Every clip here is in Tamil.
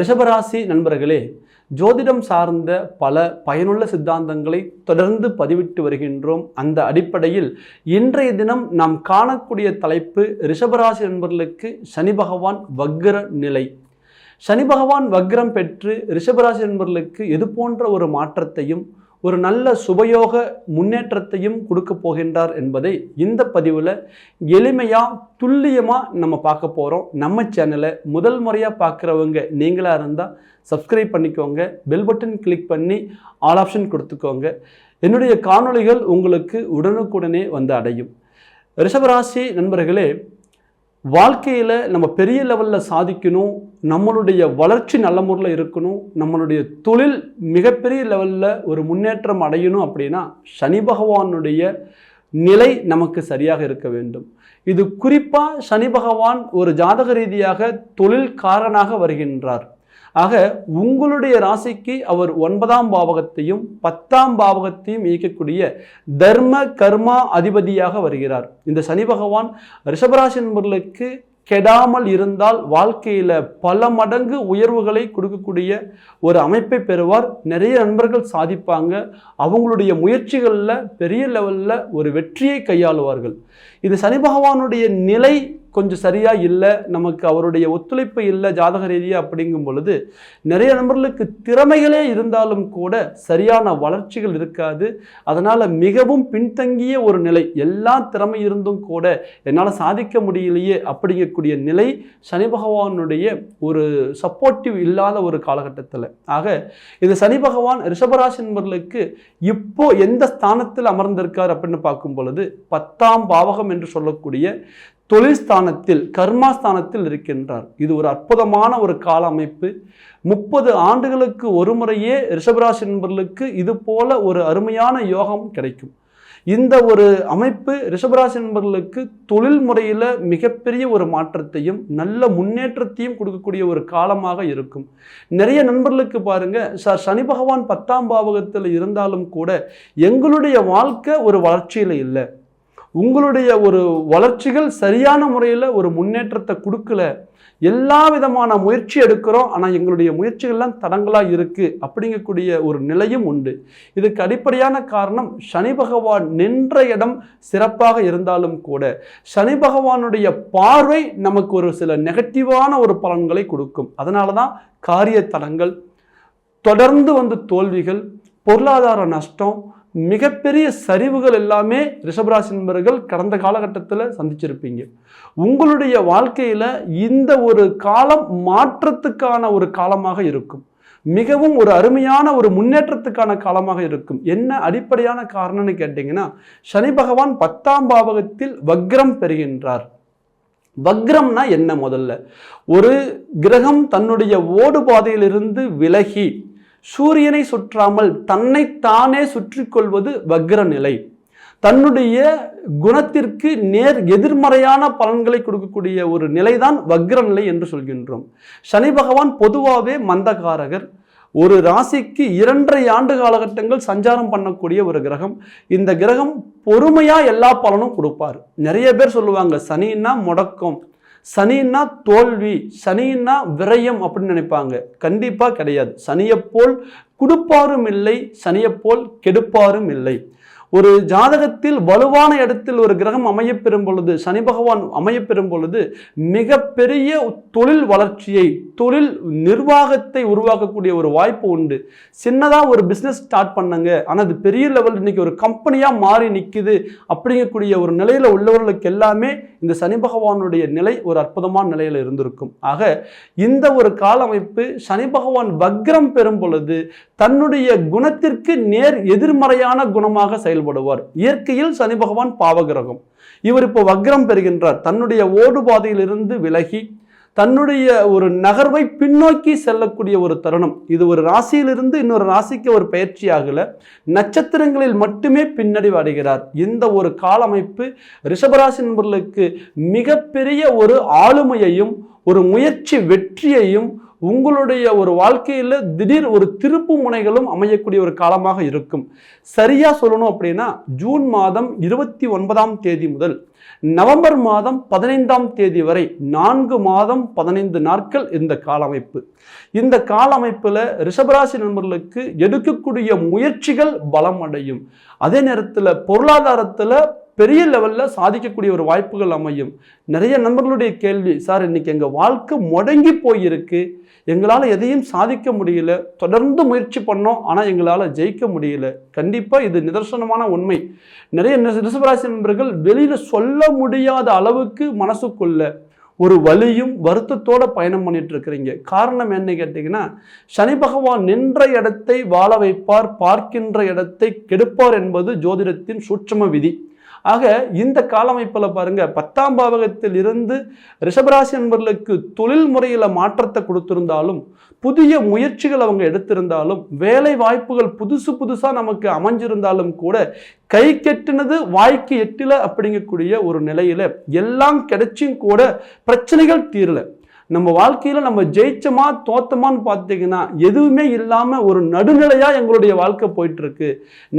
ரிஷபராசி நண்பர்களே ஜோதிடம் சார்ந்த பல பயனுள்ள சித்தாந்தங்களை தொடர்ந்து பதிவிட்டு வருகின்றோம். அந்த அடிப்படையில் இன்றைய தினம் நாம் காணக்கூடிய தலைப்பு ரிஷபராசி நண்பர்களுக்கு சனி பகவான் வக்ர நிலை. சனி பகவான் வக்ரம் பெற்று ரிஷபராசி நண்பர்களுக்கு எது போன்ற ஒரு மாற்றத்தையும் ஒரு நல்ல சுபயோக முன்னேற்றத்தையும் கொடுக்க போகின்றார் என்பதை இந்த பதிவில் எளிமையாக துல்லியமாக நம்ம பார்க்க போகிறோம் நம்ம சேனலை முதல் முறையாக பார்க்குறவங்க நீங்களாக இருந்தால் சப்ஸ்கிரைப் பண்ணிக்கோங்க. பெல் பட்டன் கிளிக் பண்ணி ஆல் ஆப்ஷன் கொடுத்துக்கோங்க. என்னுடைய காணொளிகள் உங்களுக்கு உடனுக்குடனே வந்து அடையும். ரிஷபராசி நண்பர்களே வாழ்க்கையில் நம்ம பெரிய லெவலில் சாதிக்கணும் நம்மளுடைய வளர்ச்சி நல்ல முறையில் இருக்கணும் நம்மளுடைய தொழில் மிகப்பெரிய லெவலில் ஒரு முன்னேற்றம் அடையணும் அப்படின்னா சனி பகவானுடைய நிலை நமக்கு சரியாக இருக்க வேண்டும். இது குறிப்பாக சனி பகவான் ஒரு ஜாதக ரீதியாக தொழில்காரனாக வருகின்றார். ஆக உங்களுடைய ராசிக்கு அவர் ஒன்பதாம் பாவகத்தையும் பத்தாம் பாவகத்தையும் இயக்கக்கூடிய தர்ம கர்மா அதிபதியாக வருகிறார். இந்த சனி பகவான் ரிஷபராசி நண்பர்களுக்கு கெடாமல் இருந்தால் வாழ்க்கையில் பல மடங்கு உயர்வுகளை கொடுக்கக்கூடிய ஒரு அமைப்பை பெறுவார். நிறைய நண்பர்கள் சாதிப்பாங்க. அவங்களுடைய முயற்சிகளில் பெரிய லெவலில் ஒரு வெற்றியை கையாளுவார்கள். இது சனி பகவானுடைய நிலை கொஞ்சம் சரியாக இல்லை நமக்கு அவருடைய ஒத்துழைப்பு இல்லை ஜாதக ரீதியாக அப்படிங்கும் பொழுது நிறைய நபர்களுக்கு திறமைகளே இருந்தாலும் கூட சரியான வளர்ச்சிகள் இருக்காது. அதனால் மிகவும் பின்தங்கிய ஒரு நிலை எல்லா திறமை இருந்தும் கூட என்னால் சாதிக்க முடியலையே அப்படிங்கக்கூடிய நிலை சனி பகவானுடைய ஒரு சப்போர்ட்டிவ் இல்லாத ஒரு காலகட்டத்தில். ஆக இது சனி பகவான் ரிஷபராசி நண்பர்களுக்கு இப்போ எந்த ஸ்தானத்தில் அமர்ந்திருக்கார் அப்படின்னு பார்க்கும் பொழுது பத்தாம் பாவகம் என்று சொல்லக்கூடிய தொழில்ஸ்தானத்தில் கர்மாஸ்தானத்தில் இருக்கின்றார். இது ஒரு அற்புதமான ஒரு கால அமைப்பு. முப்பது ஆண்டுகளுக்கு ஒரு முறையே ரிஷபராசி நண்பர்களுக்கு இது போல ஒரு அருமையான யோகம் கிடைக்கும். இந்த ஒரு அமைப்பு ரிஷபராசி நண்பர்களுக்கு தொழில் முறையில் மிகப்பெரிய ஒரு மாற்றத்தையும் நல்ல முன்னேற்றத்தையும் கொடுக்கக்கூடிய ஒரு காலமாக இருக்கும். நிறைய நண்பர்களுக்கு பாருங்க சார் சனி பகவான் பத்தாம் பாவகத்தில் இருந்தாலும் கூட எங்களுடைய வாழ்க்கை ஒரு வளர்ச்சியில் இல்லை. உங்களுடைய ஒரு வளர்ச்சிகள் சரியான முறையில் ஒரு முன்னேற்றத்தை கொடுக்கல. எல்லா விதமான முயற்சி எடுக்கிறோம். ஆனால் எங்களுடைய முயற்சிகள்லாம் தடங்களாக இருக்குது அப்படிங்கக்கூடிய ஒரு நிலையும் உண்டு. இதுக்கு அடிப்படையான காரணம் சனி பகவான் நின்ற இடம் சிறப்பாக இருந்தாலும் கூட சனி பகவானுடைய பார்வை நமக்கு ஒரு சில நெகட்டிவான ஒரு பலன்களை கொடுக்கும். அதனால தான் காரிய தடங்கள் தொடர்ந்து வந்து தோல்விகள் பொருளாதார நஷ்டம் மிகப்பெரிய சரிவுகள் எல்லாமே ரிஷபராசி நண்பர்கள் கடந்த காலகட்டத்தில் சந்திச்சிருப்பீங்க. உங்களுடைய வாழ்க்கையில் இந்த ஒரு காலம் மாற்றத்துக்கான ஒரு காலமாக இருக்கும். மிகவும் ஒரு அருமையான ஒரு முன்னேற்றத்துக்கான காலமாக இருக்கும். என்ன அடிப்படையான காரணம்னு கேட்டிங்கன்னா சனி பகவான் பத்தாம் பாவகத்தில் வக்ரம் பெறுகின்றார். வக்ரம்னா என்ன முதல்ல? ஒரு கிரகம் தன்னுடைய ஓடு பாதையிலிருந்து விலகி சூரியனை சுற்றாமல் தன்னை தானே சுற்றி கொள்வது வக்ர நிலை தன்னுடைய குணத்திற்கு நேர் எதிர்மறையான பலன்களை கொடுக்கக்கூடிய ஒரு நிலைதான் வக்ர நிலை என்று சொல்கின்றோம். சனி பகவான் பொதுவாகவே மந்தகாரகர் ஒரு ராசிக்கு இரண்டரை ஆண்டு காலகட்டங்கள் சஞ்சாரம் பண்ணக்கூடிய ஒரு கிரகம். இந்த கிரகம் பொறுமையாக எல்லா பலனும் கொடுப்பார். நிறைய பேர் சொல்லுவாங்க சனின்னா முடக்கம். சனின்னா தோல்வி சனின்னா விரயம் அப்படின்னு நினைப்பாங்க. கண்டிப்பாக கிடையாது. சனியைப்போல் கொடுப்பாரும் இல்லை சனியைப்போல் கெடுப்பாரும் இல்லை. ஒரு ஜாதகத்தில் வலுவான இடத்தில் ஒரு கிரகம் அமையப்பெறும் பொழுது சனி பகவான் அமையப்பெறும் பொழுது மிகப்பெரிய தொழில் வளர்ச்சியை தொழில் நிர்வாகத்தை உருவாக்கக்கூடிய ஒரு வாய்ப்பு உண்டு. சின்னதாக ஒரு பிஸ்னஸ் ஸ்டார்ட் பண்ணுங்க. ஆனால் அது பெரிய லெவல் இன்னைக்கு ஒரு கம்பெனியாக மாறி நிற்குது அப்படிங்கக்கூடிய ஒரு நிலையில் உள்ளவர்களுக்கு எல்லாமே இந்த சனி பகவானுடைய நிலை ஒரு அற்புதமான நிலையில் இருந்திருக்கும். ஆக இந்த ஒரு கால அமைப்பு சனி பகவான் வக்ரம் பெறும் பொழுது தன்னுடைய குணத்திற்கு நேர் எதிர்மறையான குணமாக செயல்படும். செயல்படுவார். இயற்கையில் சனி பகவான் பாவகிரகம். இவர் இப்போ வக்ரம் பெறுகின்றார். தன்னுடைய ஓடு பாதையிலிருந்து விலகி தன்னுடைய ஒரு நகர்வை பின்னோக்கி செல்லக்கூடிய ஒரு தருணம். இது ஒரு ராசியிலிருந்து இன்னொரு ராசிக்கு ஒரு பயிற்சி ஆகல. நட்சத்திரங்களில் மட்டுமே பின்னடைவு அடைகிறார் இந்த ஒரு காலமைப்பு ரிஷபராசி நண்பர்களுக்கு மிகப்பெரிய ஒரு ஆளுமையையும் ஒரு முயற்சி வெற்றியையும் உங்களுடைய ஒரு வாழ்க்கையில் திடீர் ஒரு திருப்பு முனைகளும் அமையக்கூடிய ஒரு காலமாக இருக்கும். சரியாக சொல்லணும் அப்படின்னா ஜூன் மாதம் இருபத்தி ஒன்பதாம் தேதி முதல் நவம்பர் மாதம் பதினைந்தாம் தேதி வரை நான்கு மாதம் பதினைந்து நாட்கள் இந்த காலமைப்பு. இந்த காலமைப்பில் ரிஷபராசி நண்பர்களுக்கு எடுக்கக்கூடிய முயற்சிகள் பலம் அடையும் அதே நேரத்தில் பொருளாதாரத்தில் பெரிய லெவலில் சாதிக்கக்கூடிய ஒரு வாய்ப்புகள் அமையும். நிறைய நண்பர்களுடைய கேள்வி சார் இன்னைக்கு எங்கள் வாழ்க்கை முடங்கி போயிருக்கு. எங்களால் எதையும் சாதிக்க முடியல. தொடர்ந்து முயற்சி பண்ணோம் ஆனால் எங்களால் ஜெயிக்க முடியல. கண்டிப்பாக இது நிதர்சனமான உண்மை. நிறைய நி- ரிஷபராசி நண்பர்கள் வெளியில் சொல்ல முடியாத அளவுக்கு மனசுக்குள்ள ஒரு வலியும் வருத்தத்தோட பயணம் பண்ணிட்டு இருக்கிறீங்க. காரணம் என்ன கேட்டிங்கன்னா சனி பகவான் நின்ற இடத்தை வாழ வைப்பார் பார்க்கின்ற இடத்தை கெடுப்பார் என்பது ஜோதிடத்தின் சூட்சம விதி. ஆக இந்த காலமைப்பில் பாருங்கள் பத்தாம் பாவகத்தில் இருந்து ரிஷபராசி நண்பர்களுக்கு தொழில் முறையில் மாற்றத்தை கொடுத்திருந்தாலும் புதிய முயற்சிகள் அவங்க எடுத்திருந்தாலும் வேலை வாய்ப்புகள் புதுசு புதுசாக நமக்கு அமைஞ்சிருந்தாலும் கூட கை கெட்டினது வாய்க்கு எட்டில அப்படிங்கக்கூடிய ஒரு நிலையில் எல்லாம் கிடைச்சும் கூட பிரச்சனைகள் தீரலை. நம்ம வாழ்க்கையில் நம்ம ஜெயிச்சோமா தோத்தமான்னு பார்த்தீங்கன்னா எதுவுமே இல்லாமல் ஒரு நடுநிலையாக எங்களுடைய வாழ்க்கை போயிட்டுருக்கு.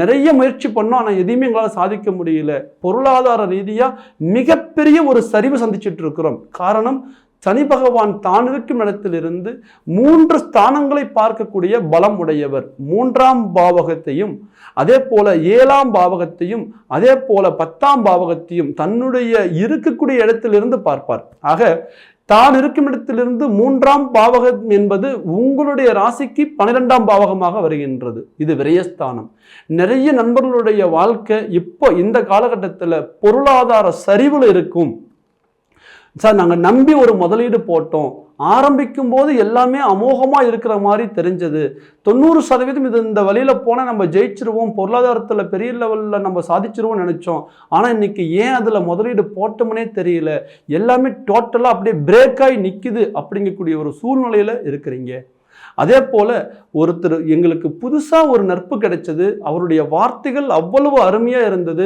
நிறைய முயற்சி பண்ணோம் ஆனால் எதையுமே எங்களால் சாதிக்க முடியல. பொருளாதார ரீதியாக மிகப்பெரிய ஒரு சரிவு சந்திச்சுட்டு இருக்கிறோம் காரணம் சனி பகவான் தான் இருக்கும் இடத்திலிருந்து மூன்று ஸ்தானங்களை பார்க்கக்கூடிய பலம் உடையவர். மூன்றாம் பாவகத்தையும் அதே போல ஏழாம் பாவகத்தையும் அதே போல பத்தாம் பாவகத்தையும் தன்னுடைய இருக்கக்கூடிய இடத்திலிருந்து பார்ப்பார். ஆக தான் இருக்கும் இடத்திலிருந்து மூன்றாம் பாவகம் என்பது உங்களுடைய ராசிக்கு பன்னிரெண்டாம் பாவகமாக வருகின்றது. இது விரயஸ்தானம். நிறைய நண்பர்களுடைய வாழ்க்கை இப்போ இந்த காலகட்டத்தில் பொருளாதார சரிவில் இருக்கும். சார் நாங்கள் நம்பி ஒரு முதலீடு போட்டோம். ஆரம்பிக்கும் போது எல்லாமே அமோகமாக இருக்கிற மாதிரி தெரிஞ்சது. தொண்ணூறு சதவீதம் இது இந்த வழியில் போனால் நம்ம ஜெயிச்சிருவோம் பொருளாதாரத்தில் பெரிய லெவலில் நம்ம சாதிச்சிருவோம் நினச்சோம். ஆனால் இன்னைக்கு ஏன் அதில் முதலீடு போட்டோம்னே தெரியல. எல்லாமே டோட்டலாக அப்படியே பிரேக் ஆகி நிற்கிது அப்படிங்கக்கூடிய ஒரு சூழ்நிலையில் இருக்கிறீங்க. அதே போல் ஒருத்தர் எங்களுக்கு புதுசாக ஒரு நட்பு கிடைச்சது அவருடைய வார்த்தைகள் அவ்வளவு அருமையாக இருந்தது.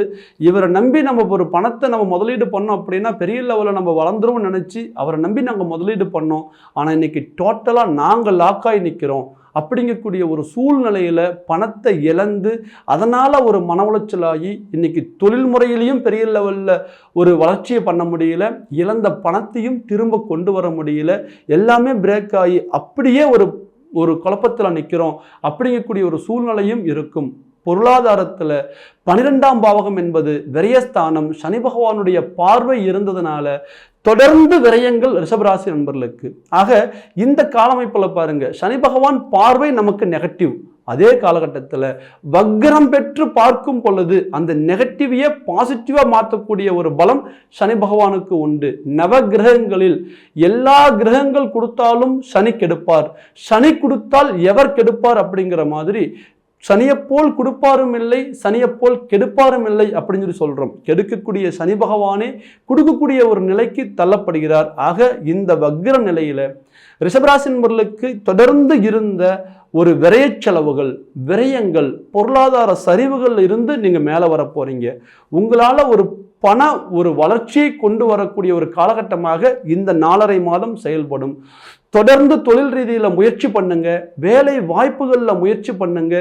இவரை நம்பி நம்ம ஒரு பணத்தை நம்ம முதலீடு பண்ணோம் அப்படின்னா பெரிய லெவலில் நம்ம வளர்ந்துருவோம்னு நினச்சி அவரை நம்பி நாங்கள் முதலீடு பண்ணோம். ஆனால் இன்னைக்கு டோட்டலாக நாங்கள் லாக்காகி நிற்கிறோம் அப்படிங்கக்கூடிய ஒரு சூழ்நிலையில் பணத்தை இழந்து அதனால் ஒரு மன உளைச்சலாகி இன்னைக்கு தொழில் முறையிலையும் பெரிய லெவலில் ஒரு வளர்ச்சியை பண்ண முடியல. இழந்த பணத்தையும் திரும்ப கொண்டு வர முடியல. எல்லாமே பிரேக் ஆகி அப்படியே ஒரு ஒரு குழப்பத்தில் நிற்கிறோம் அப்படிங்கக்கூடிய ஒரு சூழ்நிலையும் இருக்கும். பொருளாதாரத்தில் பனிரெண்டாம் பாவகம் என்பது விரயஸ்தானம் சனி பகவானுடைய பார்வை இருந்ததுனால தொடர்ந்து விரயங்கள் ரிஷபராசி நண்பர்களுக்கு. ஆக இந்த காலமைப்பில் பாருங்க சனி பகவான் பார்வை நமக்கு நெகட்டிவ் அதே காலகட்டத்தில் வக்ரம் பெற்று பார்க்கும் பொழுது அந்த நெகட்டிவையே பாசிட்டிவாக மாற்றக்கூடிய ஒரு பலம் சனி பகவானுக்கு உண்டு. நவ கிரகங்களில் எல்லா கிரகங்கள் கொடுத்தாலும் சனி கெடுப்பார். சனி கொடுத்தால் எவர் கெடுப்பார் அப்படிங்கிற மாதிரி சனியைப்போல் கொடுப்பாரும் இல்லை சனியைப்போல் கெடுப்பாரும் இல்லை அப்படின்னு சொல்லி சொல்கிறோம் கெடுக்கக்கூடிய சனி பகவானே கொடுக்கக்கூடிய ஒரு நிலைக்கு தள்ளப்படுகிறார். ஆக இந்த வக்ர நிலையில் ரிஷபராசி நண்பர்களுக்கு தொடர்ந்து இருந்த ஒரு விரைய செலவுகள் விரயங்கள் பொருளாதார சரிவுகள் இருந்து நீங்கள் மேலே வர போகிறீங்க உங்களால் ஒரு பண ஒரு வளர்ச்சியை கொண்டு வரக்கூடிய ஒரு காலகட்டமாக இந்த நாலரை மாதம் செயல்படும். தொடர்ந்து தொழில் ரீதியில் முயற்சி பண்ணுங்க. வேலை வாய்ப்புகளில் முயற்சி பண்ணுங்க.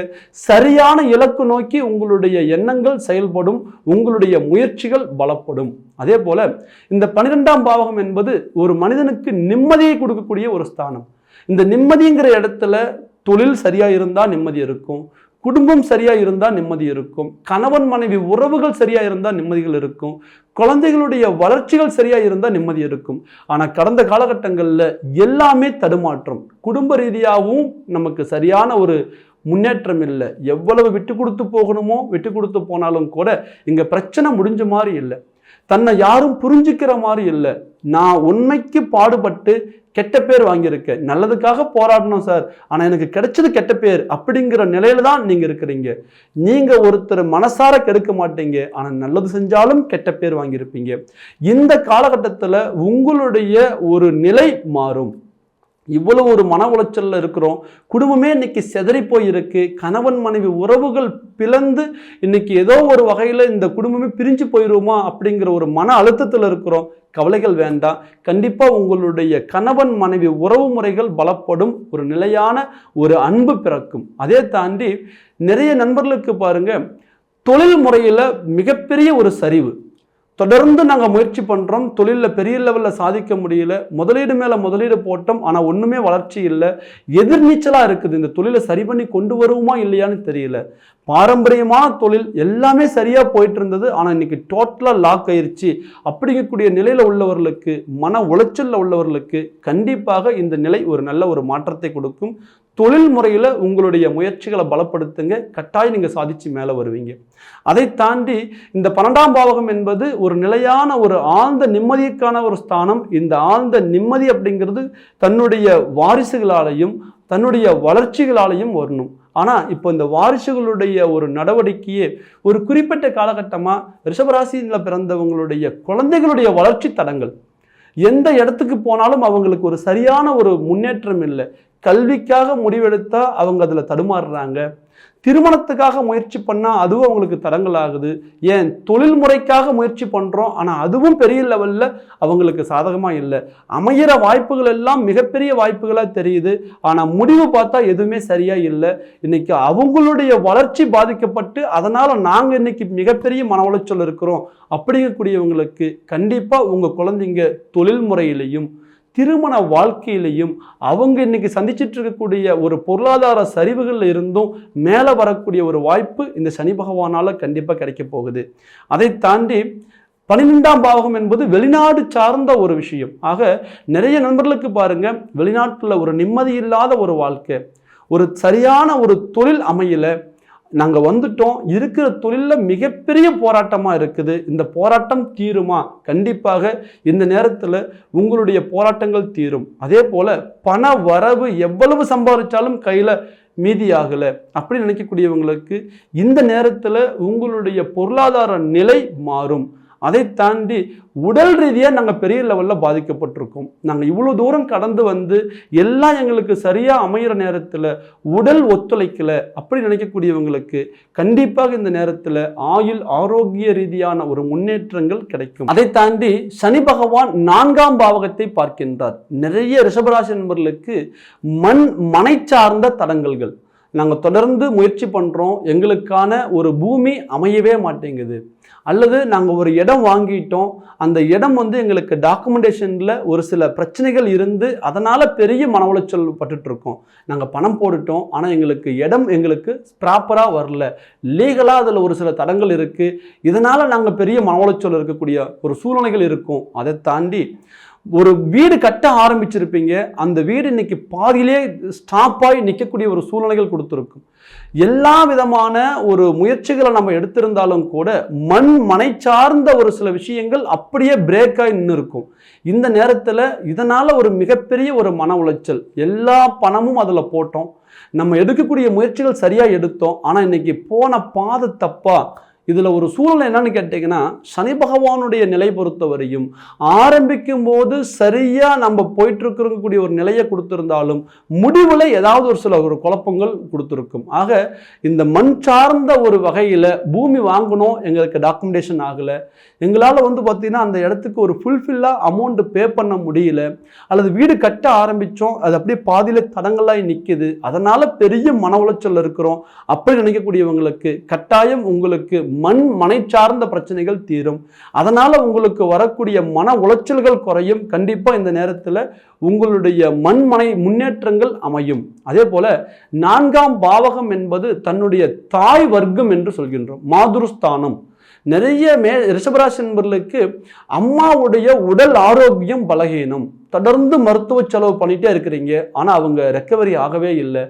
சரியான இலக்கு நோக்கி உங்களுடைய எண்ணங்கள் செயல்படும். உங்களுடைய முயற்சிகள் பலப்படும். அதே போல இந்த பனிரெண்டாம் பாவகம் என்பது ஒரு மனிதனுக்கு நிம்மதியை கொடுக்கக்கூடிய ஒரு ஸ்தானம். இந்த நிம்மதிங்கிற இடத்துல தொழில் சரியாக இருந்தால் நிம்மதி இருக்கும். குடும்பம் சரியாக இருந்தால் நிம்மதி இருக்கும். கணவன் மனைவி உறவுகள் சரியாக இருந்தால் நிம்மதிகள் இருக்கும். குழந்தைகளுடைய வளர்ச்சிகள் சரியாக இருந்தால் நிம்மதி இருக்கும். ஆனால் கடந்த காலகட்டங்களில் எல்லாமே தடுமாற்றம். குடும்ப ரீதியாகவும் நமக்கு சரியான ஒரு முன்னேற்றம் இல்லை. எவ்வளவு விட்டு கொடுத்து போகணுமோ விட்டு கொடுத்து போனாலும் கூட இங்கே பிரச்சனை முடிஞ்ச மாதிரி இல்லை. தன்னை யாரும் புரிஞ்சுக்கிற மாதிரி இல்லை. நான் உண்மைக்கு பாடுபட்டு கெட்ட பேர் வாங்கியிருக்கேன் நல்லதுக்காக போராடணும் சார். ஆனால் எனக்கு கிடைச்சது கெட்ட பேர் அப்படிங்கிற நிலையில தான் நீங்கள் இருக்கிறீங்க. நீங்கள் ஒருத்தர் மனசார கெடுக்க மாட்டீங்க. ஆனால் நல்லது செஞ்சாலும் கெட்ட பேர் வாங்கியிருப்பீங்க. இந்த காலகட்டத்தில் உங்களுடைய ஒரு நிலை மாறும். இவ்வளவு ஒரு மன உளைச்சலில் இருக்கிறோம். குடும்பமே இன்னைக்கு செதறி போயிருக்கு. கணவன் மனைவி உறவுகள் பிளந்து இன்னைக்கு ஏதோ ஒரு வகையில் இந்த குடும்பமே பிரிஞ்சு போயிடுவோமா அப்படிங்கிற ஒரு மன அழுத்தத்தில் இருக்கிறோம். கவலைகள் வேண்டாம். கண்டிப்பாக உங்களுடைய கணவன் மனைவி உறவு முறைகள் பலப்படும். ஒரு நிலையான ஒரு அன்பு பிறக்கும். அதே தாண்டி நிறைய நண்பர்களுக்கு பாருங்கள் தொழில் முறையில் மிகப்பெரிய ஒரு சரிவு. தொடர்ந்து நாங்கள் முயற்சி பண்ணுறோம் தொழிலில் பெரிய லெவலில் சாதிக்க முடியல. முதலீடு மேலே முதலீடு போட்டோம். ஆனால் ஒன்றுமே வளர்ச்சி இல்லை. எதிர்நீச்சலாக இருக்குது. இந்த தொழிலை சரி பண்ணி கொண்டு வருவோமா இல்லையான்னு தெரியல. பாரம்பரியமான தொழில் எல்லாமே சரியாக போயிட்டு இருந்தது ஆனால் இன்னைக்கு டோட்டலாக லாக் ஆயிருச்சு. அப்படிங்கக்கூடிய நிலையில் உள்ளவர்களுக்கு மன உளைச்சலில் உள்ளவர்களுக்கு கண்டிப்பாக இந்த நிலை ஒரு நல்ல ஒரு மாற்றத்தை கொடுக்கும். தொழில் முறையில் உங்களுடைய முயற்சிகளை பலப்படுத்துங்க. கட்டாயம் நீங்கள் சாதிச்சு மேலே வருவீங்க. அதை தாண்டி இந்த பன்னெண்டாம் பாவகம் என்பது ஒரு நிலையான ஒரு ஆழ்ந்த நிம்மதிக்கான ஒரு ஸ்தானம். இந்த ஆழ்ந்த நிம்மதி அப்படிங்கிறது தன்னுடைய வாரிசுகளாலையும் தன்னுடைய வளர்ச்சிகளாலையும் வரணும். ஆனால் இப்போ இந்த வாரிசுகளுடைய ஒரு நடவடிக்கையே ஒரு குறிப்பிட்ட காலகட்டமாக ரிஷபராசியில் பிறந்தவங்களுடைய குழந்தைகளுடைய வளர்ச்சி தடங்கள். எந்த இடத்துக்கு போனாலும் அவங்களுக்கு ஒரு சரியான ஒரு முன்னேற்றம் இல்லை. கல்விக்காக முடிவெடுத்தால் அவங்க அதில் தடுமாறுறாங்க. திருமணத்துக்காக முயற்சி பண்ணால் அதுவும் அவங்களுக்கு தடங்கள் ஆகுது ஏன்? தொழில் முறைக்காக முயற்சி பண்ணுறோம் ஆனால் அதுவும் பெரிய லெவலில் அவங்களுக்கு சாதகமாக இல்லை. அமையிற வாய்ப்புகள் எல்லாம் மிகப்பெரிய வாய்ப்புகளாக தெரியுது. ஆனால் முடிவு பார்த்தா எதுவுமே சரியாக இல்லை. இன்னைக்கு அவங்களுடைய வளர்ச்சி பாதிக்கப்பட்டு அதனால் நாங்கள் இன்னைக்கு மிகப்பெரிய மன உளைச்சல் இருக்கிறோம். அப்படிங்கக்கூடியவங்களுக்கு கண்டிப்பாக உங்கள் குழந்தைங்க தொழில் முறையிலையும் திருமண வாழ்க்கையிலையும் அவங்க இன்னைக்கு சந்திச்சிட்டு இருக்கக்கூடிய ஒரு பொருளாதார சரிவுகளில் இருந்தும் மேலே வரக்கூடிய ஒரு வாய்ப்பு இந்த சனி பகவானால் கண்டிப்பாக கிடைக்க போகுது. அதை தாண்டி பன்னிரெண்டாம் பாவகம் என்பது வெளிநாடு சார்ந்த ஒரு விஷயம். ஆக நிறைய நண்பர்களுக்கு பாருங்க வெளிநாட்டில் ஒரு நிம்மதி இல்லாத ஒரு வாழ்க்கை. ஒரு சரியான ஒரு தொழில் அமையலை நாங்கள் வந்துட்டோம். இருக்கிற தொழிலில் மிகப்பெரிய போராட்டமாக இருக்குது. இந்த போராட்டம் தீருமா? கண்டிப்பாக. இந்த நேரத்தில் உங்களுடைய போராட்டங்கள் தீரும். அதே போல் பண வரவு எவ்வளவு சம்பாதிச்சாலும் கையில் மீதி ஆகலை அப்படின்னு நினைக்கக்கூடியவங்களுக்கு இந்த நேரத்தில் உங்களுடைய பொருளாதார நிலை மாறும். அதை தாண்டி உடல் ரீதியாக நாங்கள் பெரிய லெவலில் பாதிக்கப்பட்டிருக்கோம். நாங்கள் இவ்வளோ தூரம் கடந்து வந்து எல்லாம் எங்களுக்கு சரியாக அமையிற நேரத்தில் உடல் ஒத்துழைக்கலை அப்படி நினைக்கக்கூடியவங்களுக்கு கண்டிப்பாக இந்த நேரத்தில் ஆயுள் ஆரோக்கிய ரீதியான ஒரு முன்னேற்றங்கள் கிடைக்கும். அதை தாண்டி சனி பகவான் நான்காம் பாவகத்தை பார்க்கின்றார். நிறைய ரிஷபராசி நண்பர்களுக்கு மண் மனை சார்ந்த தடங்கல்கள் நாங்கள் தொடர்ந்து முயற்சி பண்ணுறோம் எங்களுக்கான ஒரு பூமி அமையவே மாட்டேங்குது. அல்லது நாங்கள் ஒரு இடம் வாங்கிட்டோம். அந்த இடம் வந்து எங்களுக்கு டாக்குமெண்டேஷனில் ஒரு சில பிரச்சனைகள் இருந்து அதனால் பெரிய மன உளைச்சல் பட்டுட்டு நாங்கள் பணம் போட்டுட்டோம். ஆனால் எங்களுக்கு இடம் எங்களுக்கு ப்ராப்பராக வரல. லீகலாக அதில் ஒரு சில தடங்கள் இருக்குது இதனால் நாங்கள் பெரிய மன உளைச்சல் இருக்கக்கூடிய ஒரு சூழ்நிலைகள் இருக்கும். அதை தாண்டி ஒரு வீடு கட்ட ஆரம்பிச்சிருப்பீங்க. அந்த வீடு இன்னைக்கு பாதியிலே ஸ்டாப் ஆகி நிற்கக்கூடிய ஒரு சூழ்நிலைகள் கொடுத்துருக்கும். எல்லா விதமான ஒரு முயற்சிகளை நம்ம எடுத்திருந்தாலும் கூட மண் மனை சார்ந்த ஒரு சில விஷயங்கள் அப்படியே பிரேக் ஆகி நின்று இருக்கும் இந்த நேரத்தில் இதனால் ஒரு மிகப்பெரிய ஒரு மன உளைச்சல். எல்லா பணமும் அதில் போட்டோம். நம்ம எடுக்கக்கூடிய முயற்சிகள் சரியாக எடுத்தோம். ஆனால் இன்னைக்கு போன பாதை தப்பாக இதில் ஒரு சூழ்நிலை என்னன்னு கேட்டிங்கன்னா சனி பகவானுடைய நிலை பொறுத்தவரையும் ஆரம்பிக்கும் போது சரியாக நம்ம போயிட்டுருக்கக்கூடிய ஒரு நிலையை கொடுத்துருந்தாலும் முடிவில் ஏதாவது ஒரு சில ஒரு குழப்பங்கள் கொடுத்துருக்கும். ஆக இந்த மண் சார்ந்த ஒரு வகையில் பூமி வாங்கணும் எங்களுக்கு டாக்குமெண்டேஷன் ஆகலை. எங்களால் வந்து பார்த்திங்கன்னா அந்த இடத்துக்கு ஒரு ஃபுல்ஃபில்லாக அமௌண்ட் பே பண்ண முடியல. அல்லது வீடு கட்ட ஆரம்பித்தோம் அது அப்படியே பாதியில் தடங்களாகி நிற்கிது அதனால் பெரிய மன உளைச்சல் இருக்கிறோம். அப்படி நினைக்கக்கூடியவங்களுக்கு கட்டாயம் உங்களுக்கு மண் மனை சார்ந்த பிரச்சனைகள் தீரும். அதனால் உங்களுக்கு வரக்கூடிய மன உளைச்சல்கள் குறையும். கண்டிப்பாக இந்த நேரத்தில் உங்களுடைய மண்மனை முன்னேற்றங்கள் அமையும். அதே போல நான்காம் பாவகம் என்பது தன்னுடைய தாய் வர்க்கம் என்று சொல்கின்றோம். மாதுருஸ்தானம். நிறைய மே ரிஷபராசி என்பர்களுக்கு அம்மாவுடைய உடல் ஆரோக்கியம் பலகீனம். தொடர்ந்து மருத்துவ செலவு பண்ணிகிட்டே இருக்கிறீங்க. ஆனால் அவங்க ரெக்கவரி ஆகவே இல்லை.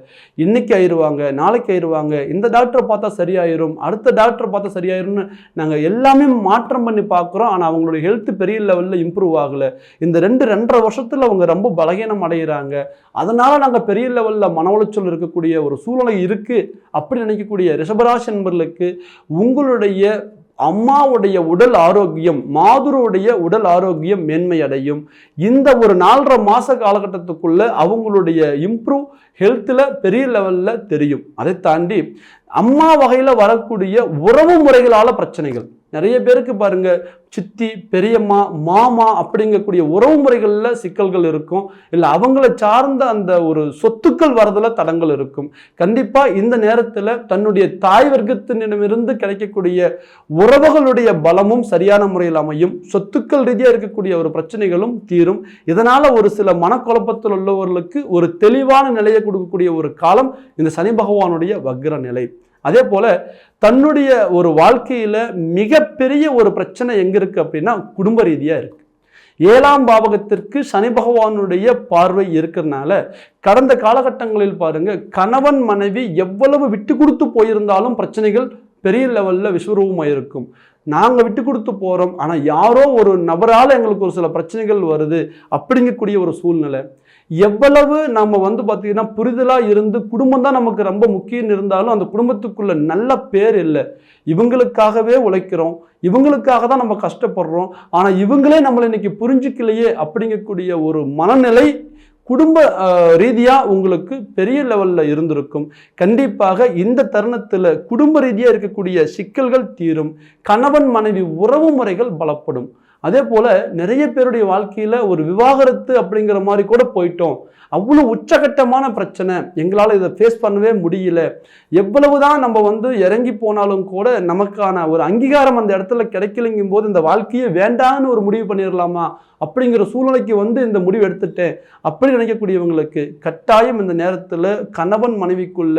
இன்னைக்கு ஆயிடுவாங்க நாளைக்கு ஆயிடுவாங்க இந்த டாக்டரை பார்த்தா சரியாயிரும். அடுத்த டாக்டரை பார்த்தா சரியாயிரும்னு நாங்கள் எல்லாமே மாற்றம் பண்ணி பார்க்குறோம். ஆனால் அவங்களுடைய ஹெல்த் பெரிய லெவலில் இம்ப்ரூவ் ஆகலை. இந்த ரெண்டு ரெண்டரை வருஷத்தில் அவங்க ரொம்ப பலகீனம் அடைகிறாங்க அதனால் நாங்கள் பெரிய லெவலில் மன உளைச்சல் இருக்கக்கூடிய ஒரு சூழ்நிலை இருக்குது அப்படி நினைக்கக்கூடிய ரிஷபராசி நண்பர்களுக்கு உங்களுடைய அம்மாவுடைய உடல் ஆரோக்கியம் மாதுருடைய உடல் ஆரோக்கியம் மேன்மையடையும். இந்த ஒரு நாலரை மாத காலகட்டத்துக்குள்ளே அவங்களுடைய இம்ப்ரூவ் ஹெல்த்தில் பெரிய லெவலில் தெரியும். அதை தாண்டி அம்மா வகையில் வரக்கூடிய உறவு முறைகளால் பிரச்சனைகள். நிறைய பேருக்கு பாருங்க சித்தி பெரியம்மா மாமா அப்படிங்கக்கூடிய உறவு முறைகளில் சிக்கல்கள் இருக்கும். இல்லை அவங்கள சார்ந்த அந்த ஒரு சொத்துக்கள் வரதில் தடங்கள் இருக்கும். கண்டிப்பாக இந்த நேரத்தில் தன்னுடைய தாய் வர்க்கத்தினிடமிருந்து கிடைக்கக்கூடிய உறவுகளுடைய பலமும் சரியான முறையில் அமையும். சொத்துக்கள் ரீதியாக இருக்கக்கூடிய ஒரு பிரச்சனைகளும் தீரும். இதனால் ஒரு சில மனக்குழப்பத்தில் உள்ளவர்களுக்கு ஒரு தெளிவான நிலையை கொடுக்கக்கூடிய ஒரு காலம் இந்த சனி பகவானுடைய வக்ர நிலை. அதே போல் தன்னுடைய ஒரு வாழ்க்கையில் மிகப்பெரிய ஒரு பிரச்சனை எங்கே இருக்குது அப்படின்னா குடும்ப ரீதியாக இருக்குது ஏழாம் பாவகத்திற்கு சனி பகவானுடைய பார்வை இருக்கிறதுனால கடந்த காலகட்டங்களில் பாருங்க கணவன் மனைவி எவ்வளவு விட்டு கொடுத்து போயிருந்தாலும் பிரச்சனைகள் பெரிய லெவலில் விஸ்வரூபமாக இருக்கும் நாங்கள் விட்டு கொடுத்து போகிறோம் ஆனால் யாரோ ஒரு நபரால் எங்களுக்கு ஒரு சில பிரச்சனைகள் வருது அப்படிங்கக்கூடிய ஒரு சூழ்நிலை. எவ்வளவு நம்ம வந்து பார்த்தீங்கன்னா புரிதலாக இருந்து குடும்பம் தான் நமக்கு ரொம்ப முக்கியம் இருந்தாலும் அந்த குடும்பத்துக்குள்ள நல்ல பேர் இல்லை. இவங்களுக்காகவே உழைக்கிறோம். இவங்களுக்காக தான் நம்ம கஷ்டப்படுறோம். ஆனால் இவங்களே நம்மளை இன்னைக்கு புரிஞ்சிக்கலையே அப்படிங்கக்கூடிய ஒரு மனநிலை குடும்ப ரீதியாக உங்களுக்கு பெரிய லெவலில் இருந்திருக்கும். கண்டிப்பாக இந்த தருணத்தில் குடும்ப ரீதியாக இருக்கக்கூடிய சிக்கல்கள் தீரும். கணவன் மனைவி உறவு முறைகள் பலப்படும். அதே போல் நிறைய பேருடைய வாழ்க்கையில் ஒரு விவாகரத்து அப்படிங்கிற மாதிரி கூட போயிட்டோம். அவ்வளோ உச்சகட்டமான பிரச்சனை. எங்களால் இதை ஃபேஸ் பண்ணவே முடியல. எவ்வளவு தான் நம்ம வந்து இறங்கி போனாலும் கூட நமக்கான ஒரு அங்கீகாரம் அந்த இடத்துல கிடைக்கலைங்கும் போது இந்த வாழ்க்கையை வேண்டான்னு ஒரு முடிவு பண்ணிடலாமா அப்படிங்கிற சூழ்நிலைக்கு வந்து இந்த முடிவு எடுத்துட்டேன். அப்படி நினைக்கக்கூடியவங்களுக்கு கட்டாயம் இந்த நேரத்தில் கணவன் மனைவிக்குள்ள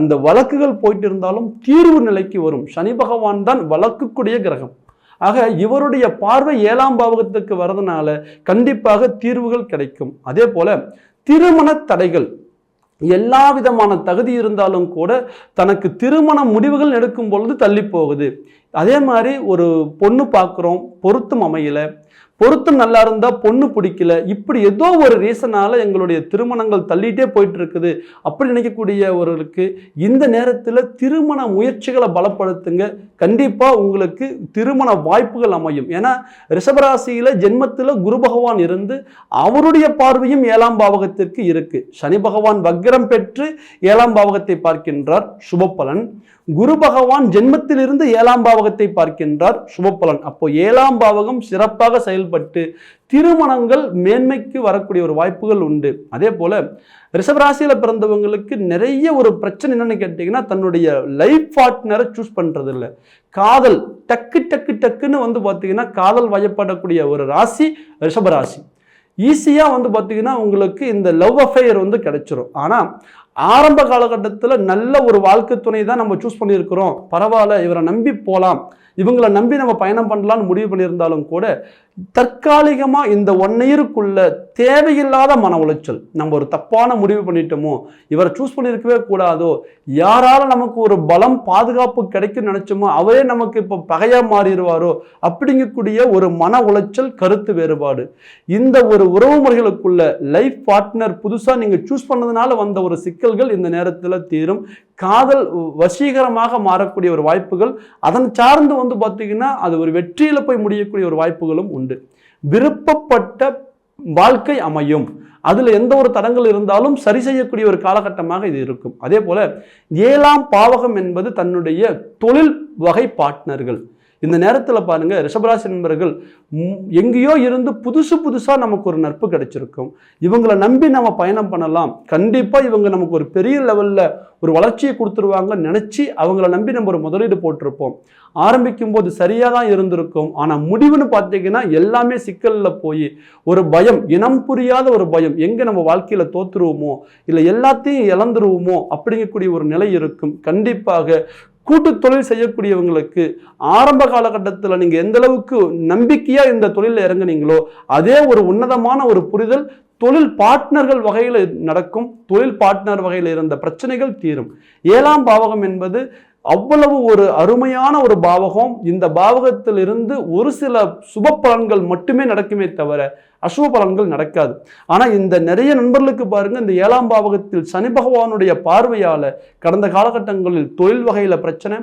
அந்த வழக்குகள் போயிட்டு இருந்தாலும் தீர்வு நிலைக்கு வரும். சனி பகவான் தான் வழக்குக்குடைய கிரகம். ஆக இவருடைய பார்வை ஏழாம் பாவகத்துக்கு வரதுனால கண்டிப்பாக தீர்வுகள் கிடைக்கும். அதே போல திருமண தடைகள் எல்லா விதமான தகுதி இருந்தாலும் கூட தனக்கு திருமண முடிவுகள் எடுக்கும் பொழுது தள்ளி போகுது. அதே மாதிரி ஒரு பொண்ணு பார்க்குறோம் பொருத்தம் அமையலை பொருத்தம் நல்லா இருந்தால் பொண்ணு பிடிக்கல. இப்படி ஏதோ ஒரு ரீசனால எங்களுடைய திருமணங்கள் தள்ளிட்டே போயிட்டு இருக்குது அப்படி நினைக்கக்கூடியவர்களுக்கு இந்த நேரத்தில் திருமண முயற்சிகளை பலப்படுத்துங்க. கண்டிப்பாக உங்களுக்கு திருமண வாய்ப்புகள் அமையும். ஏன்னா ரிஷபராசியில் ஜென்மத்தில் குரு பகவான் இருந்து அவருடைய பார்வையும் ஏழாம் பாவகத்திற்கு இருக்கு. சனி பகவான் வக்ரம் பெற்று ஏழாம் பாவகத்தை பார்க்கின்றார். சுபப்பலன் குரு பகவான் ஜென்மத்திலிருந்து ஏழாம் பாவகத்தை பார்க்கின்றார். சுபப்பலன் அப்போ ஏழாம் பாவகம் சிறப்பாக செயல்பட்டு திருமணங்கள் மேன்மைக்கு வரக்கூடிய ஒரு வாய்ப்புகள் உண்டு. அதே போல் ரிஷபராசியில் பிறந்தவங்களுக்கு நிறைய ஒரு பிரச்சனை என்னென்னு கேட்டிங்கன்னா தன்னுடைய லைஃப் பார்ட்னரை சூஸ் பண்ணுறது இல்லை காதல் டக்கு டக்கு டக்குன்னு வந்து பார்த்தீங்கன்னா காதல் வயப்படக்கூடிய ஒரு ராசி ரிஷபராசி. ஈஸியாக வந்து பார்த்தீங்கன்னா உங்களுக்கு இந்த லவ் அஃபையர் வந்து கிடைச்சிரும். ஆனால் ஆரம்ப காலகட்டத்தில் நல்ல ஒரு வாழ்க்கை துணை தான் நம்ம சூஸ் பண்ணியிருக்கிறோம். பரவாயில்ல இவரை நம்பி போகலாம் இவங்களை நம்பி நம்ம பயணம் பண்ணலாம்னு முடிவு பண்ணியிருந்தாலும் கூட தற்காலிகமாக இந்த ஒன் இயருக்குள்ள தேவையில்லாத மன உளைச்சல். நம்ம ஒரு தப்பான முடிவு பண்ணிட்டோமோ இவரை சூஸ் பண்ணியிருக்கவே கூடாதோ யாரால நமக்கு ஒரு பலம் பாதுகாப்பு கிடைக்கும்னு நினைச்சோமோ அவரே நமக்கு இப்போ பகையாக மாறிடுவாரோ அப்படிங்கக்கூடிய ஒரு மன உளைச்சல் கருத்து வேறுபாடு. இந்த ஒரு உறவு முறைகளுக்குள்ள லைஃப் பார்ட்னர் புதுசாக நீங்கள் சூஸ் பண்ணதுனால வந்த ஒரு சிக்கல்கள் இந்த நேரத்தில் தீரும். காதல் வசீகரமாக மாறக்கூடிய ஒரு வாய்ப்புகள் அதன் சார்ந்து வந்து பார்த்திங்கன்னா அது ஒரு வெற்றியில் போய் முடியக்கூடிய ஒரு வாய்ப்புகளும் உண்டு. விருப்பப்பட்ட வாழ்க்கை அமையும். அதில் எந்த ஒரு தடங்கள் இருந்தாலும் சரி செய்யக்கூடிய ஒரு காலகட்டமாக இது இருக்கும். அதே போல் ஏழாம் பாவகம் என்பது தன்னுடைய தொழில் வகை பார்ட்னர்கள் இந்த நேரத்தில் பாருங்கள் ரிஷபராசி நண்பர்கள் எங்கேயோ இருந்து புதுசு புதுசாக நமக்கு ஒரு நட்பு கிடைச்சிருக்கும். இவங்களை நம்பி நம்ம பயணம் பண்ணலாம். கண்டிப்பாக இவங்க நமக்கு ஒரு பெரிய லெவலில் ஒரு வளர்ச்சியை கொடுத்துருவாங்கன்னு நினச்சி அவங்கள நம்பி நம்ம ஒரு முதலீடு போட்டிருப்போம். ஆரம்பிக்கும் போது சரியாக தான் இருந்திருக்கும். ஆனால் முடிவுன்னு பார்த்தீங்கன்னா எல்லாமே சிக்கலில் போய் ஒரு பயம் இனம் புரியாத ஒரு பயம் எங்கே நம்ம வாழ்க்கையில் தோற்றுருவோமோ இல்லை எல்லாத்தையும் இழந்துருவோமோ அப்படிங்கக்கூடிய ஒரு நிலை இருக்கும். கண்டிப்பாக கூட்டு தொழில் செய்யக்கூடியவங்களுக்கு ஆரம்ப காலகட்டத்தில் நீங்கள் எந்த அளவுக்கு நம்பிக்கையாக இந்த தொழிலில் இறங்குனீங்களோ அதே ஒரு உன்னதமான ஒரு புரிதல் தொழில் பார்ட்னர்கள் வகையில் நடக்கும். தொழில் பார்ட்னர் வகையில் இருந்த பிரச்சனைகள் தீரும். ஏழாம் பாவகம் என்பது அவ்வளவு ஒரு அருமையான ஒரு பாவகம். இந்த பாவகத்திலிருந்து ஒரு சில சுப பலன்கள் மட்டுமே நடக்குமே தவிர அசுவ பலன்கள் நடக்காது. ஆனால் இந்த நிறைய நண்பர்களுக்கு பாருங்கள் இந்த ஏழாம் பாவகத்தில் சனி பகவானுடைய பார்வையால் கடந்த காலகட்டங்களில் தொழில் வகையில் பிரச்சனை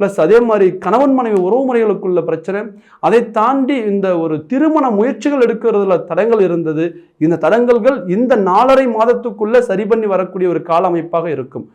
ப்ளஸ் அதே மாதிரி கணவன் மனைவி உறவு முறைகளுக்குள்ள பிரச்சனை அதை தாண்டி இந்த ஒரு திருமண முயற்சிகள் எடுக்கிறதுல தடங்கள் இருந்தது. இந்த தடங்கல்கள் இந்த நாலரை மாதத்துக்குள்ளே சரி பண்ணி வரக்கூடிய ஒரு கால அமைப்பாக இருக்கும்.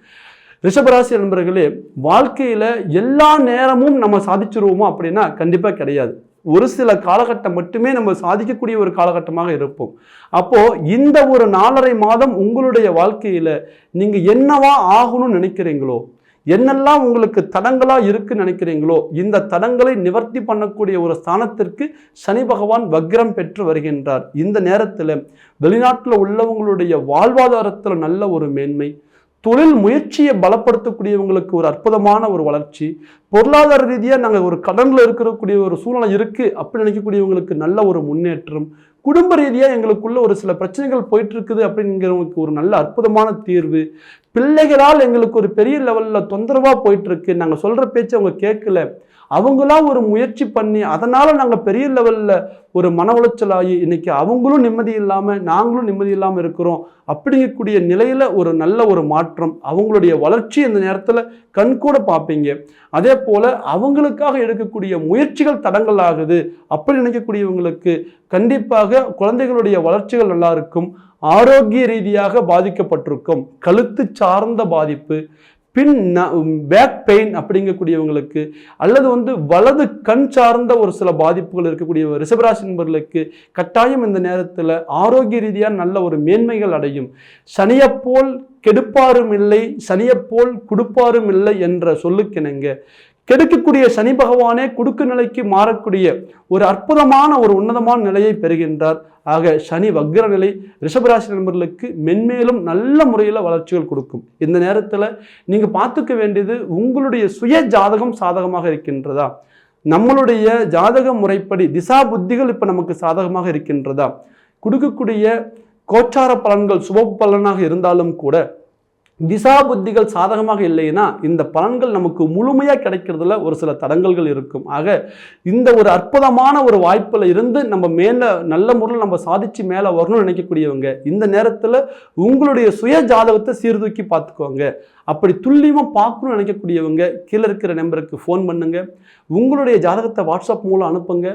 ரிஷபராசி நண்பர்களே வாழ்க்கையில் எல்லா நேரமும் நம்ம சாதிச்சிருவோமோ அப்படின்னா கண்டிப்பாக கிடையாது. ஒரு சில காலகட்டம் மட்டுமே நம்ம சாதிக்கக்கூடிய ஒரு காலகட்டமாக இருப்போம். அப்போது இந்த ஒரு நாலரை மாதம் உங்களுடைய வாழ்க்கையில் நீங்கள் என்னவா ஆகணும்னு நினைக்கிறீங்களோ என்னெல்லாம் உங்களுக்கு தடங்களாக இருக்குன்னு நினைக்கிறீங்களோ இந்த தடங்களை நிவர்த்தி பண்ணக்கூடிய ஒரு ஸ்தானத்திற்கு சனி பகவான் வக்ரம் பெற்று வருகின்றார். இந்த நேரத்தில் வெளிநாட்டில் உள்ளவங்களுடைய வாழ்வாதாரத்தில் நல்ல ஒரு மேன்மை தொழில் முயற்சியை பலப்படுத்தக்கூடியவங்களுக்கு ஒரு அற்புதமான ஒரு வளர்ச்சி. பொருளாதார ரீதியாக நாங்கள் ஒரு கடனில் இருக்கக்கூடிய ஒரு சூழ்நிலை இருக்குது அப்படின்னு நினைக்கக்கூடியவங்களுக்கு நல்ல ஒரு முன்னேற்றம். குடும்ப ரீதியாக எங்களுக்குள்ள ஒரு சில பிரச்சனைகள் போயிட்டு இருக்குது அப்படிங்கிறவங்களுக்கு ஒரு நல்ல அற்புதமான தீர்வு. பிள்ளைகளால் எங்களுக்கு ஒரு பெரிய லெவலில் தொந்தரவாக போயிட்டு இருக்கு நாங்கள் சொல்கிற பேச்சு அவங்க கேட்கல. அவங்களாம் ஒரு முயற்சி பண்ணி அதனால் நாங்கள் பெரிய லெவலில் ஒரு மன உளைச்சல் ஆகி இன்னைக்கு அவங்களும் நிம்மதி இல்லாமல் நாங்களும் நிம்மதி இல்லாமல் இருக்கிறோம் அப்படிங்கக்கூடிய நிலையில் ஒரு நல்ல ஒரு மாற்றம் அவங்களுடைய வளர்ச்சி இந்த நேரத்தில் கண்கூட பார்ப்பீங்க. அதே போல் அவங்களுக்காக எடுக்கக்கூடிய முயற்சிகள் தடங்கள் ஆகுது அப்படி நினைக்கக்கூடியவங்களுக்கு கண்டிப்பாக குழந்தைகளுடைய வளர்ச்சிகள் நல்லா இருக்கும் ஆரோக்கிய ரீதியாக பாதிக்கப்பட்டிருக்கும் கழுத்து சார்ந்த பாதிப்பு பின் பேக் பெயின் அப்படிங்கக்கூடியவங்களுக்கு அல்லது வந்து வலது கண் சார்ந்த ஒரு சில பாதிப்புகள் இருக்கக்கூடிய ரிஷபராசி நண்பர்களுக்கு கட்டாயம் இந்த நேரத்தில் ஆரோக்கிய ரீதியாக நல்ல ஒரு மேன்மைகள் அடையும். சனியப்போல் கெடுப்பாரும் இல்லை சனியப்போல் கொடுப்பாரும் இல்லை என்ற சொல்லுக்கிணங்க கெடுக்கக்கூடிய சனி பகவானே குடுக்கு நிலைக்கு மாறக்கூடிய ஒரு அற்புதமான ஒரு உன்னதமான நிலையை பெறுகின்றார். ஆக சனி வக்ர நிலை ரிஷபராசி நண்பர்களுக்கு மென்மேலும் நல்ல முறையில் வளர்ச்சிகள் கொடுக்கும். இந்த நேரத்தில் நீங்கள் பார்த்துக்க வேண்டியது உங்களுடைய சுய ஜாதகம் சாதகமாக இருக்கின்றதா? நம்மளுடைய ஜாதக முறைப்படி திசா புத்திகள் இப்போ நமக்கு சாதகமாக இருக்கின்றதா? கொடுக்கக்கூடிய கோச்சார பலன்கள் சுப பலனாக இருந்தாலும் கூட திசா புத்திகள் சாதகமாக இல்லைன்னா இந்த பலன்கள் நமக்கு முழுமையாக கிடைக்கிறதுல ஒரு சில தடங்கல்கள் இருக்கும். ஆக இந்த ஒரு அற்புதமான ஒரு வாய்ப்பில் இருந்து நம்ம மேலே நல்ல முறையில் நம்ம சாதிச்சு மேலே வரணும்னு நினைக்கக்கூடியவங்க இந்த நேரத்தில் உங்களுடைய சுய ஜாதகத்தை சீர்தூக்கி பார்த்துக்கோங்க. அப்படி துல்லியமாக பார்க்கணும்னு நினைக்கக்கூடியவங்க கீழே இருக்கிற நம்பருக்கு ஃபோன் பண்ணுங்க. உங்களுடைய ஜாதகத்தை வாட்ஸ்அப் மூலம் அனுப்புங்க.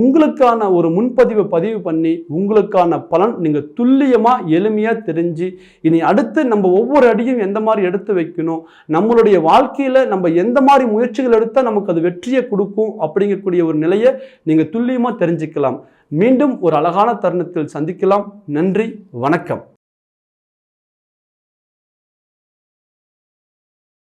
உங்களுக்கான ஒரு முன்பதிவை பதிவு பண்ணி உங்களுக்கான பலன் நீங்கள் துல்லியமாக எளிமையாக தெரிஞ்சு இனி அடுத்து நம்ம ஒவ்வொரு அடியும் எந்த மாதிரி எடுத்து வைக்கணும் நம்மளுடைய வாழ்க்கையில் நம்ம எந்த மாதிரி முயற்சிகள் எடுத்தால் நமக்கு அது வெற்றியை கொடுக்கும் அப்படிங்கக்கூடிய ஒரு நிலையை நீங்கள் துல்லியமாக தெரிஞ்சுக்கலாம். மீண்டும் ஒரு அழகான தருணத்தில் சந்திக்கலாம். நன்றி வணக்கம்.